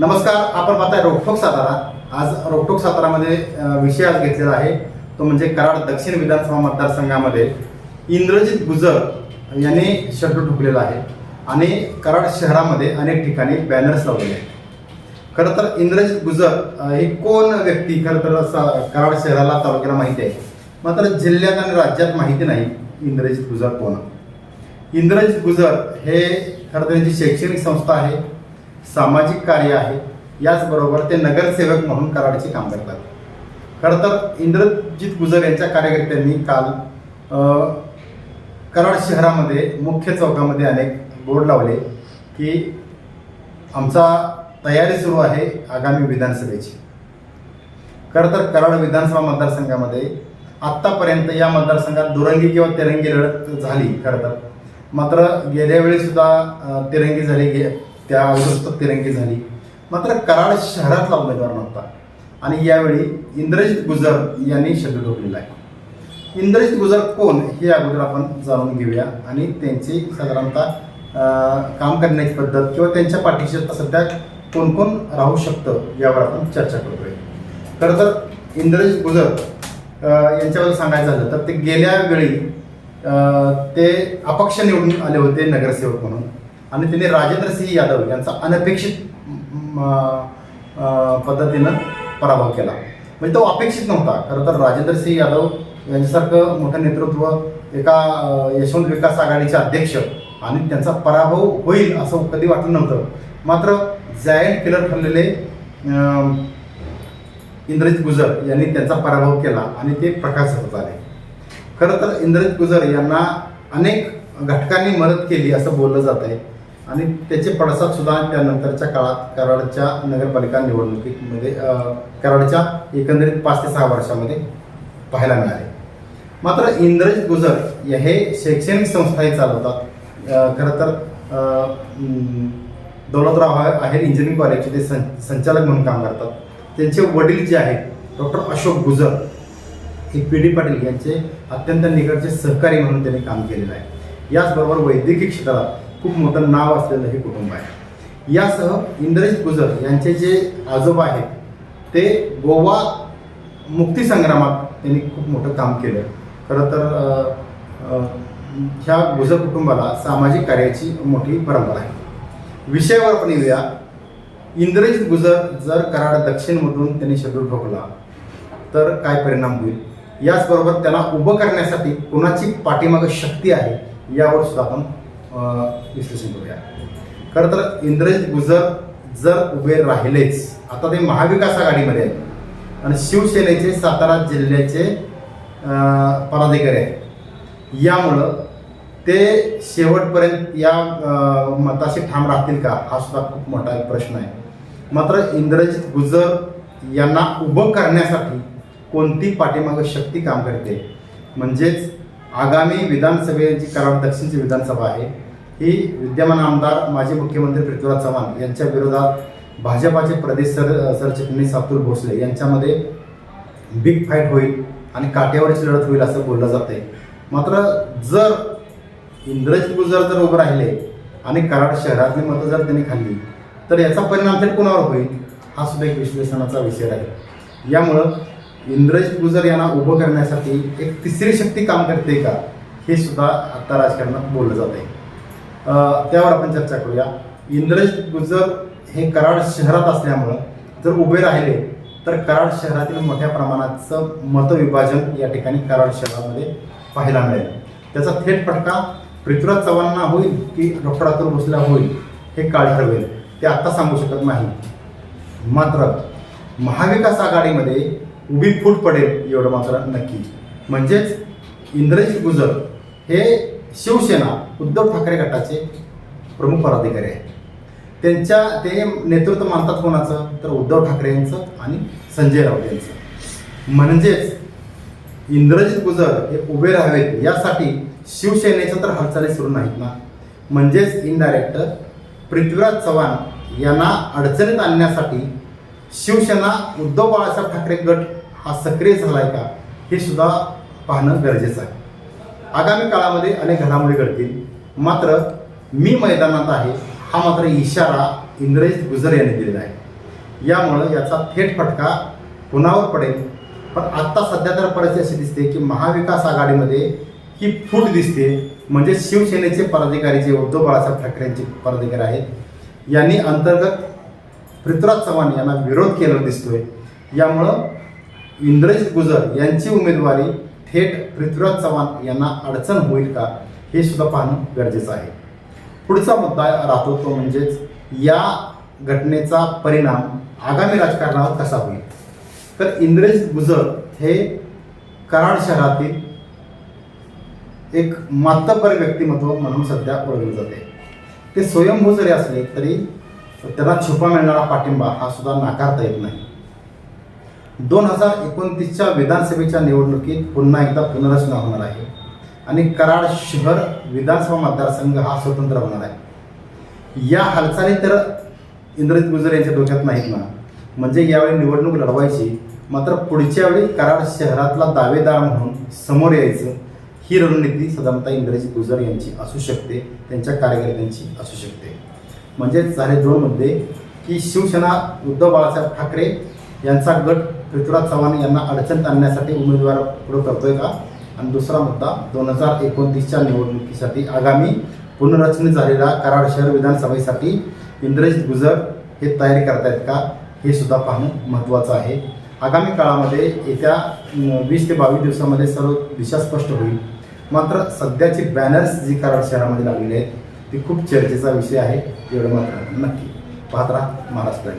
नमस्कार आपण पाहताय रोखोक सातारा. आज रोखोक सातारामध्ये विषय आज घेतलेला आहे. तो म्हणजे कराड दक्षिण विधानसभा मतदारसंघामध्ये इंद्रजित गुजर यांनी शड्डू ठोकलेला आहे आणि कराड शहरामध्ये अनेक ठिकाणी बॅनर्स लावलेले आहेत. खरं तर इंद्रजित गुजर हे ही कोण व्यक्ती? खरं तर कराड शहराला तालुक्याला माहिती आहे. मात्र जिल्ह्यात आणि राज्यात माहिती नाही इंद्रजित गुजर कोण. इंद्रजित गुजर हे खरं तर त्यांची शैक्षणिक संस्था आहे. सामाजिक कार्य आहे. याचबरोबर ते नगरसेवक म्हणून कराडचे काम करतात. खरं तर इंद्रजित गुजर यांच्या कार्यकर्त्यांनी काल कराड शहरामध्ये मुख्य चौकामध्ये अनेक बोर्ड लावले की आमचा तयारी सुरू आहे आगामी विधानसभेची. खरं तर कराड विधानसभा मतदारसंघामध्ये आत्तापर्यंत या मतदारसंघात दुरंगी किंवा तिरंगी लढत झाली खरं तर. मात्र गेल्या वेळीसुद्धा तिरंगी झाली. गे त्या अगोदर तिरंगी झाली. मात्र कराड शहरातला उमेदवार नव्हता. आणि यावेळी इंद्रजित गुजर यांनी शब्द ठोकलेला आहे. इंद्रजित गुजर कोण हे अगोदर आपण जाणून घेऊया. आणि त्यांची साधारणतः काम करण्याची पद्धत किंवा त्यांच्या पाठीशी सध्या कोण कोण राहू शकतं यावर आपण चर्चा करतोय. खरं तर इंद्रजित गुजर यांच्याबद्दल सांगायचं झालं तर ते गेल्या वेळी ते अपक्ष निवडून आले होते नगरसेवक म्हणून. आणि त्यांनी राजेंद्र सिंह यादव यांचा अनपेक्षित पद्धतीनं पराभव केला. म्हणजे तो अपेक्षित नव्हता. खरं तर राजेंद्र सिंह यादव यांच्यासारखं मोठं नेतृत्व एका यशवंत विकास आघाडीचे अध्यक्ष आणि त्यांचा पराभव होईल असं कधी वाटलं नव्हतं. मात्र जायंट किलर ठरलेले इंद्रजित गुजर यांनी त्यांचा पराभव केला आणि ते प्रकाश होत आले खरं तर इंद्रजित गुजर यांना अनेक घटकांनी मदत केली असं बोललं जात आहे आणि त्याचे पडसाद सुद्धा त्यानंतरच्या काळात कराडच्या नगरपालिका निवडणुकीमध्ये कराडच्या एकंदरीत पाच ते सहा वर्षामध्ये पाहायला मिळाले. मात्र इंद्रजित गुजर हे शैक्षणिक संस्थाही चालवतात. खरं तर दौलतराव आहे- आहेर इंजिनिअरिंग कॉलेजचे ते सं संचालक म्हणून काम करतात. त्यांचे वडील जे आहेत डॉक्टर अशोक गुजर हे पी डी पाटील यांचे अत्यंत निकटचे सहकारी म्हणून त्यांनी काम केलेलं आहे. याचबरोबर वैद्यकीय क्षेत्रात खूप मोठं नाव असलेलं हे कुटुंब आहे. यासह इंद्रजित गुजर यांचे जे आजोबा आहेत ते गोवा मुक्तीसंग्रामात त्यांनी खूप मोठं काम केलं. खरं तर ह्या गुजर कुटुंबाला सामाजिक कार्याची मोठी परंपरा आहे. विषयावर आपण येऊया. इंद्रजित गुजर जर कराड दक्षिणमधून त्यांनी शेड्यूल ठोकला तर काय परिणाम होईल? याचबरोबर त्यांना उभं करण्यासाठी कोणाची पाठीमागं शक्ती आहे यावर सुद्धा आपण विश्लेषण करूया. खरं तर इंद्रजित गुजर जर उभे राहिलेच आता ते महाविकास आघाडीमध्ये आहेत. आणि शिवसेनेचे सातारा जिल्ह्याचे पदाधिकारी आहेत. यामुळं ते शेवटपर्यंत या मताशी ठाम राहतील का? हा सुद्धा खूप मोठा एक प्रश्न आहे. मात्र इंद्रजित गुजर यांना उभं करण्यासाठी कोणती पाठीमागं शक्ती काम करते? म्हणजेच आगामी विधानसभेची कराड दक्षिणची विधानसभा आहे. ही विद्यमान आमदार माजी मुख्यमंत्री पृथ्वीराज चव्हाण यांच्या विरोधात भाजपाचे प्रदेश सर सरचिटणीस अतुल भोसले यांच्यामध्ये बिग फाईट होईल आणि काट्यावरची लढत होईल असं बोललं जात आहे मात्र जर इंद्रज गुजर जर उभं राहिले आणि कराड शहरातली मतं जर त्यांनी खाल्ली तर याचा परिणाम थेट कोणावर होईल? हा सुद्धा एक विश्लेषणाचा विषय आहे. यामुळं इंद्रज गुजर यांना उभं करण्यासाठी एक तिसरी शक्ती काम करते का हे सुद्धा आता राजकारणात बोललं जात आहे त्यावर आपण चर्चा करूया. इंद्रज गुजर हे कराड शहरात असल्यामुळं जर उभे राहिले तर कराड शहरातील मोठ्या प्रमाणाचं मतविभाजन या ठिकाणी कराड शहरामध्ये पाहायला मिळेल. त्याचा थेट फटका पृथ्वीराज चव्हाणांना होईल की डॉक्टर अतुल भोसला होईल हे काळ ठरवेल ते आत्ता सांगू शकत नाही. मात्र महाविकास आघाडीमध्ये उभी फूट पडेल एवढं मात्र नक्की. म्हणजेच इंद्रजित गुजर हे शिवसेना उद्धव ठाकरे गटाचे प्रमुख पदाधिकारी आहेत. त्यांच्या ते नेतृत्व मानतात कोणाचं? तर उद्धव ठाकरे यांचं आणि संजय राऊत यांचं. म्हणजेच इंद्रजित गुजर हे उभे राहावेत. यासाठी शिवसेनेच्या तर हालचाली सुरू नाहीत ना. म्हणजेच इनडायरेक्ट पृथ्वीराज चव्हाण यांना अडचणीत आणण्यासाठी शिवसेना उद्धव बाळासाहेब ठाकरे गट हा सक्रिय झाला आहे का? हे सुद्धा पाहणं गरजेचं आहे. आगामी काळामध्ये अनेक घडामोडी घडतील. मात्र मी मैदानात आहे हा मात्र इशारा इंद्रजित गुजर यांनी दिलेला आहे. यामुळं याचा थेट फटका कुणावर पडेल? पण आत्ता सध्या तर परिस्थिती अशी दिसते की महाविकास आघाडीमध्ये ही फूट दिसते. म्हणजे शिवसेनेचे पदाधिकारी जे उद्धव बाळासाहेब ठाकरेंचे पदाधिकारी आहेत यांनी अंतर्गत पृथ्वीराज चव्हाण यांना विरोध केलेला दिसतोय. यामुळं इंद्रजित गुजर यांची उमेदवारी थेट पृथ्वीराज चव्हाण यांना अडचण होईल का हे सुद्धा पाहणं गरजेचं आहे. पुढचा मुद्दा राहतो तो म्हणजेच या घटनेचा परिणाम आगामी राजकारणावर कसा होईल? तर इंद्रेज गुजर हे कराड शहरातील एक मातबर व्यक्तिमत्व म्हणून सध्या ओळखले जाते. ते स्वयंभू जरी असले तरी त्यांना छुपा मिळणारा पाठिंबा हा सुद्धा नाकारता येत नाही. दोन हजार एकोणतीसच्या विधानसभेच्या निवडणुकीत पुन्हा एकदा पुनर्रचना होणार आहे. आणि कराड शहर विधानसभा मतदारसंघ हा स्वतंत्र होणार आहे. या हालचाली तर इंद्रजित गुजर यांच्या डोक्यात नाहीत ना म्हणजे यावेळी निवडणूक लढवायची मात्र पुढच्या वेळी कराड शहरातला दावेदार म्हणून समोर यायचं ही रणनीती सदामता इंद्रजित गुजर यांची असू शकते त्यांच्या कार्यकर्त्यांची असू शकते. म्हणजेच झाले दोन मुद्दे की शिवसेना उद्धव बाळासाहेब ठाकरे यांचा गट पृथ्वीराज चव्हाण यांना अडचणीत आणण्यासाठी उमेदवार पुढे करतोय का? आणि दुसरा मुद्दा दोन हजार एकोणतीसच्या निवडणुकीसाठी आगामी पुनर्रचने झालेल्या कराड शहर विधानसभेसाठी इंद्रजित गुजर हे तयारी करतायत का? हे सुद्धा पाहणं महत्त्वाचं आहे. आगामी काळामध्ये येत्या वीस ते बावीस दिवसामध्ये सर्व दिशा स्पष्ट होईल. मात्र सध्याचे बॅनर्स जी कराड शहरामध्ये लागलेले आहेत ती खूप चर्चेचा विषय आहे. एवढं मात्र नक्की पाहत राहा महाराष्ट्र.